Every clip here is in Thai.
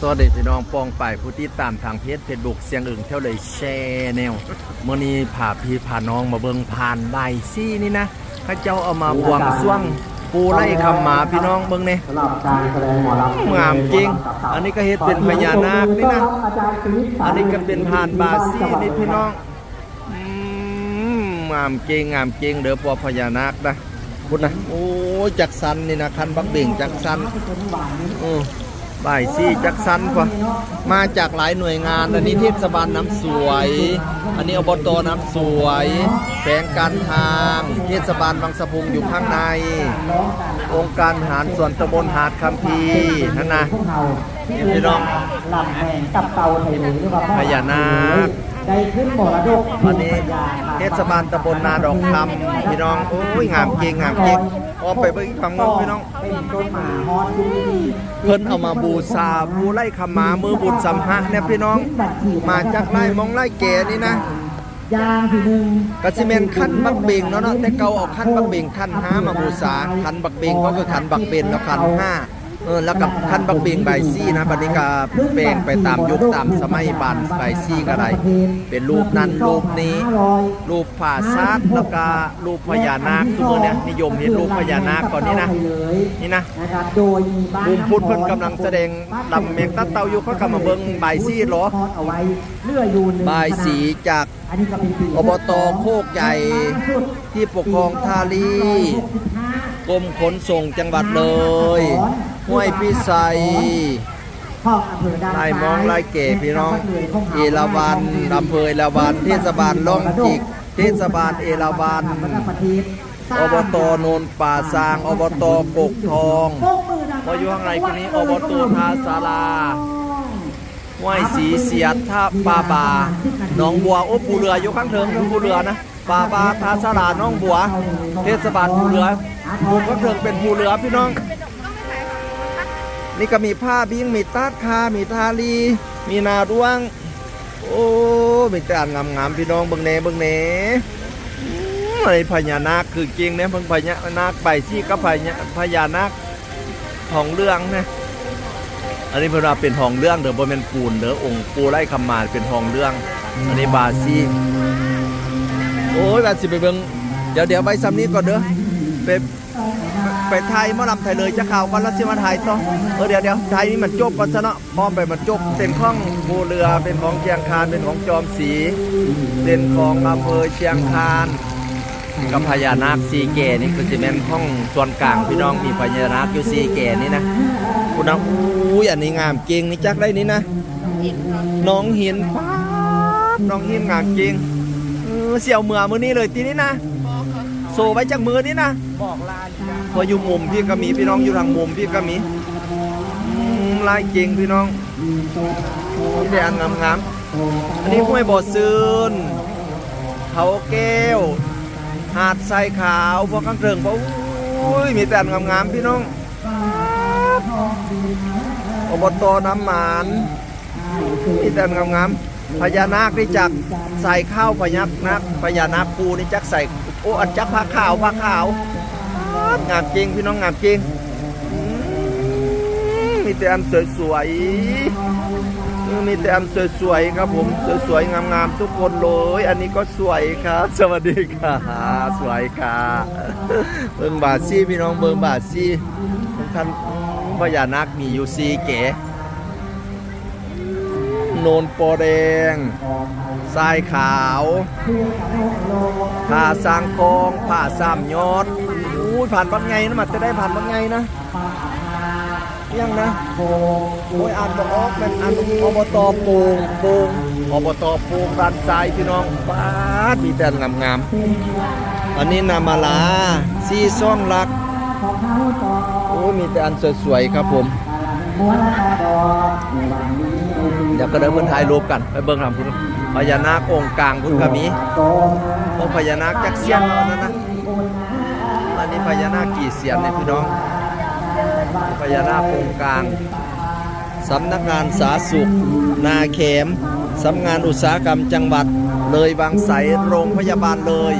สวัสดีพี่น้องปองป่ายผู้ที่ตามทางเพจเฟซบุ๊กเสียงอึ่งเท่าเลยแชร์แนวเมื่อนี้พาพี่พาน้องมาเบิงผ่านใบซี่นี่นะข้าเจ้าเอามาบวงสรวงปูไล่คำหมาพี่น้องเบิงเนี่ยงามจริง อันนี้ก็เฮ็ดเป็นพญานาคนี่นะ อันนี้ก็เป็นผ่านบาซี่นี่พี่น้องอืมงามจริงงามจริงเด้อพอพญานาคนะพุดนะโอ้จักสันนี่นะคันบักเบ่งจักสันโอ้ บ่ายซี่จักสันกว่ามาจากหลายหน่วยงาน อันนี้เทศบาลน้ำสวย อันนี้อบตน้ำสวยแฝงการทาง เทศบาลบางสะพุงอยู่ข้างใน องค์การหารส่วนตำบลหาดคัมภีร์นั่นนะนี่พี่น้องลำแพงกับเตาไทยหรือว่าพญานาค ได้ขึ้นมรดกอันนี้เทศบาลตำบลนาดอกคำพี่น้องโอ้ยงามเก่งงามเก่งออกไปเบิ่งอีกฝั่งหนึงพี่น้องเป็นต้นหมาฮอนดูดีเพิ่นเอามาบูชาบูไล่ขมามือบุญสัมหะเนี่ยพี่น้อง มาจากไล่มองไล่แก่นี่นะยางทีหนึ่งกะสิเมนขั้นบักเบงเนาะเนาะแต่เก่าเอาขั้นบักเบงขั้นห้ามาบูชาขั้นบักเบงก็คือขั้นบักเบนแล้วขั้นห้า เออแล้วกับขั้นบักเบงใบซี่นะบัดนี้ก็เปลงไปตามยุคตามสมัยบานใบซี่ก็ได้เป็นรูปนั้นรูปนี้ รูปผาซาดแล้วก็รูปพญานาคทุกมือเนี่ยนิยมเห็นรูปพญานาคก่อนนี้นะนี่นะนะครับโดยมีบ้านมุมพุทธเพิ่นกำลังแสดงลำเมงตัดเตาอยู่เขากำมาเบิ่งใบซี่เหรอทอดเอาไว้เลื่อยอยู่หนึ่งบายสีจากอันนี้ก็เป็นปีอบตโคกใหญ่ที่ปกครองทาลี กรมขนส่งจังหวัดเลยห้วยพิสัยห้องอำเภอด้านไล่มองไล่เก๋พี่น้องเอราวันอำเภอเอราวันเทศบาลล่องจิก เทศบาลเอราวันอบตโนนป่าซาง อบตกกทองพออยู่ข้างในคนนี้อบตทาสารา ห้วยสีเสียดท่าปาบาหนองบัวโอ้ปูเรืออยู่ข้างเทิงคือปูเรือนะปาบาทาสาราน้องบัว เทศบาลปูเรือปูก็เทิงเป็นปูเรือพี่น้อง นี่ก็มีผ้าบิ้งมีตาดคามีทาลีมีนาด้วง โอ้มีแต่อันงามๆพี่น้องเบิ่งแหน่เบิ่งแหน่อืมไอ้พญานาคคือจริงเนี่ยเพิ่งพญานาคใบซี่ก็พญาพญานาคทองเรื่องนะ อันนี้เพิ่นว่าเป็นทองเรื่องเด้อบ่แม่นปูนเด้อองค์ปูไล่คำมาเป็นทองเรื่อง อันนี้บาซี่โอ้ยบาสิไปเบิ่งเดี๋ยวเดี๋ยวไปซ้ำนี้ก่อนเด้อไปไปไทยมอลำไทยเลยจะข่าวก่อนแล้วสิมาถ่ายต่อเออเดี๋ยวเดี๋ยวไทยนี่มันจบก่อนซะเนาะพร้อมไปมันจบเป็นของภูเรือเป็นของเชียงคานเป็นของจอมศรีเป็นของอำเภอเชียงคานกับพญานาคสีเกนี่คือสิแม่นห้องส่วนกลางพี่น้องมีพญานาคอยู่สีเกนี่นะคุณนะอุ้ ยอันนี้งามจริงนี่จักได้นี่นะน้องหินป๊าบน้องหินงามจริงเออเสี่ยวเมือมือนี้เลยทีนี้นะโซไว้จากมือนี้นะบอกลาจ้าพออยู่มุมพี่ก็มีพี่น้องอยู่ทางมุมพี่ก็มีอืมลายเก่งพี่น้องนี่แต่อันงามๆอันนี้ห้วยบ่อซืนเขาแก้ว หาดทรายขาวพวกข้างเทิงพวกอุ้ยมีแต่อันงามๆพี่น้อง อบตน้ำหมานมีแต่อันงามๆพญานาคนี่จักใส่ข้าวพญานาคพญานาคปูนี่จักใส่โอ้อันจักผ้าขาวผ้าขาวงามจริงพี่น้องงามจริงมีแต่อันสวยๆมีแต่อันสวยๆครับผมสวยๆงามๆทุกคนเลย อันนี้ก็สวยครับ สวัสดีค่ะสวยค่ะเบิ่งบาทซี่พี่น้องเบิ่งบาทซี่ท่าน พญานาคมีอยู่สีเก๋โนนโปอแดงทรายขาวผ้าสางคองผ้าสามยอดอุ้ยผ่านบักไงนะมันจะได้ผ่านบักไงนะยังนะโอ้ยอ่านบอกออกเป็นอ่านอบตโป่งโป่งอบตโป่งด้านซ้ายพี่น้องป้าดมีแต่งามงามๆอันนี้นามาลาซีซ่องรัก โอ้มีแต่อันสวยๆครับผม เดี๋ยวก็เดินเพิ่นถ่ายรูปกัน ไปเบิ่งทำคุณพญานาคองค์กลางคุณก็มีโตโอ้พญานาคจักเสียนเอานั่นนะอันนี้พญานาคกี่เสียนเนี่ยพี่น้อง พญานาคโครงกลางสำนักงานสาธารณสุข นาเขมสำนักงานอุตสาหกรรมจังหวัด เลยบางไสโรงพยาบาลเลย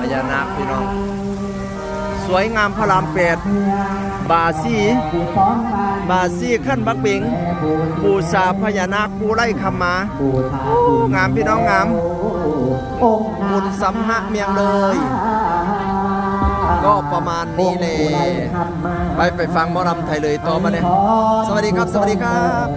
พญานาคพี่น้อง วยงามพระรามแปดบาซีบาซีขั้นบักเบงปูสาพญานาคปูไล่คำมาโอ้งามพี่น้องงามบุญสำหะเมียงเลย ก็ประมาณนี้เลยไปไปฟังหมอลำไทยเลยต่อมาเนี่ยสวัสดีครับ สวัสดีครับ